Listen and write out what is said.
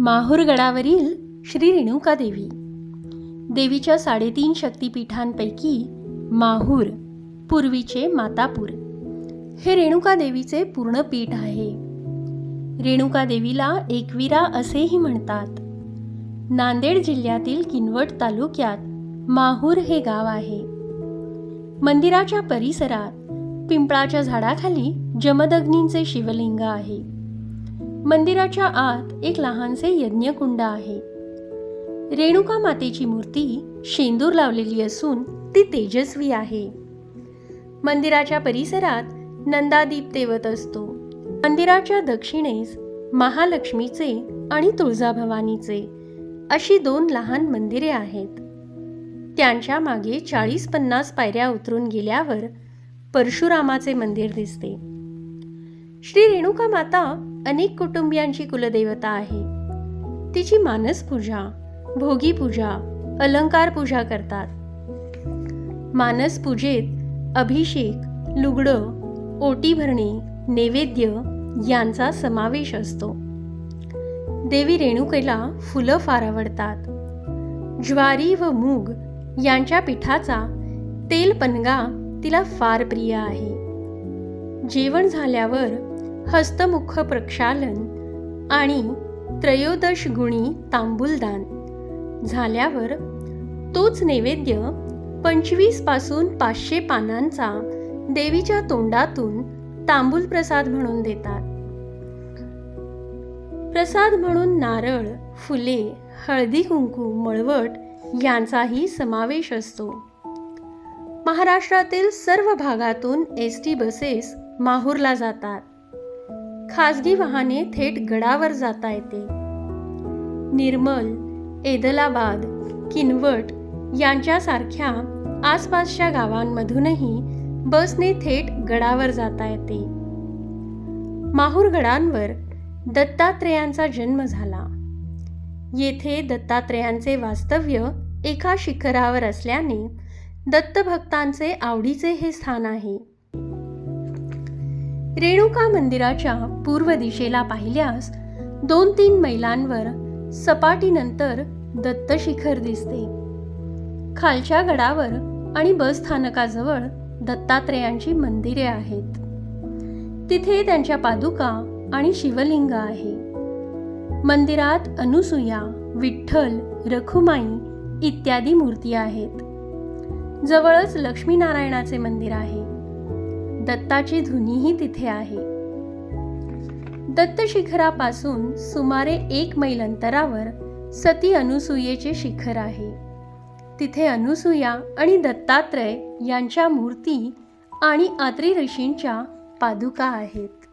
माहूरगडावरील श्री रेणुका देवी. देवीच्या साडेतीन शक्तिपीठांपैकी माहूर पूर्वीचे मातापूर. हे रेणुका देवीचे पूर्ण पीठ आहे. रेणुका देवीला एकविरा असेही म्हणतात. नांदेड जिल्ह्यातील किनवट तालुक्यात माहूर हे गाव आहे. मंदिराच्या परिसरात पिंपळाच्या झाडाखाली जमदग्नींचे शिवलिंग आहे. मंदिराच्या आत एक लहानसे यज्ञकुंड आहे. रेणुका मातेची मूर्ती शेंदूर लावलेली असून ती तेजस्वी आहे. मंदिराच्या परिसरात नंदादीप तेवत असतो. मंदिराच्या दक्षिणेस महालक्ष्मीचे आणि तुळजाभवानीचे अशी दोन लहान मंदिरे आहेत. त्यांच्या मागे चाळीस पन्नास पायऱ्या उतरून गेल्यावर परशुरामाचे मंदिर दिसते. श्री रेणुका माता अनेक कुटुंबियांची कुलदेवता आहे. तिची मानस पूजा भोगी पूजा अलंकार पूजा करतात. मानस पूजेत अभिषेक लुगडं ओटी भरणे नैवेद्य यांचा समावेश असतो. देवी रेणुकेला फुलं फार आवडतात. ज्वारी व मूग यांच्या पिठाचा तेल पनगा तिला फार प्रिय आहे. जेवण झाल्यावर हस्तमुख प्रक्षालन आणि त्रयोदश गुणी तांबूलदान. झाल्यावर तोच नैवेद्य पंचवीसपासून पाचशे पानांचा देवीच्या तोंडातून तांबूल प्रसाद म्हणून देतात. प्रसाद म्हणून नारळ फुले हळदी कुंकू मळवट यांचाही समावेश असतो. महाराष्ट्रातील सर्व भागातून एस टी बसेस माहूरला जातात. खासगी वाहने थेट गडावर जाता येते. निर्मल एदलाबाद किनवट यांच्यासारख्या आसपासच्या गावांमधूनही बसने थेट गडावर जाता येते. माहूर गडांवर दत्तात्रेयांचा जन्म झाला. येथे दत्तात्रेयांचे वास्तव्य एका शिखरावर असल्याने दत्तभक्तांचे आवडीचे हे स्थान आहे. रेणुका मंदिराच्या पूर्व दिशेला पाहिल्यास दोन तीन मैलांवर सपाटीनंतर दत्तशिखर दिसते. खालच्या गडावर आणि बस स्थानकाजवळ दत्तात्रेयांची मंदिरे आहेत. तिथे त्यांच्या पादुका आणि शिवलिंग आहे. मंदिरात अनुसुया विठ्ठल रखुमाई इत्यादी मूर्ती आहेत. जवळच लक्ष्मीनारायणाचे मंदिर आहे. दत्ताची धुनीही तिथे आहे. दत्त शिखरापासून सुमारे एक मैल अंतरावर सती अनुसुयेचे शिखर आहे. तिथे अनुसुया आणि दत्तात्रय यांच्या मूर्ती आणि आत्री ऋषींच्या पादुका आहेत.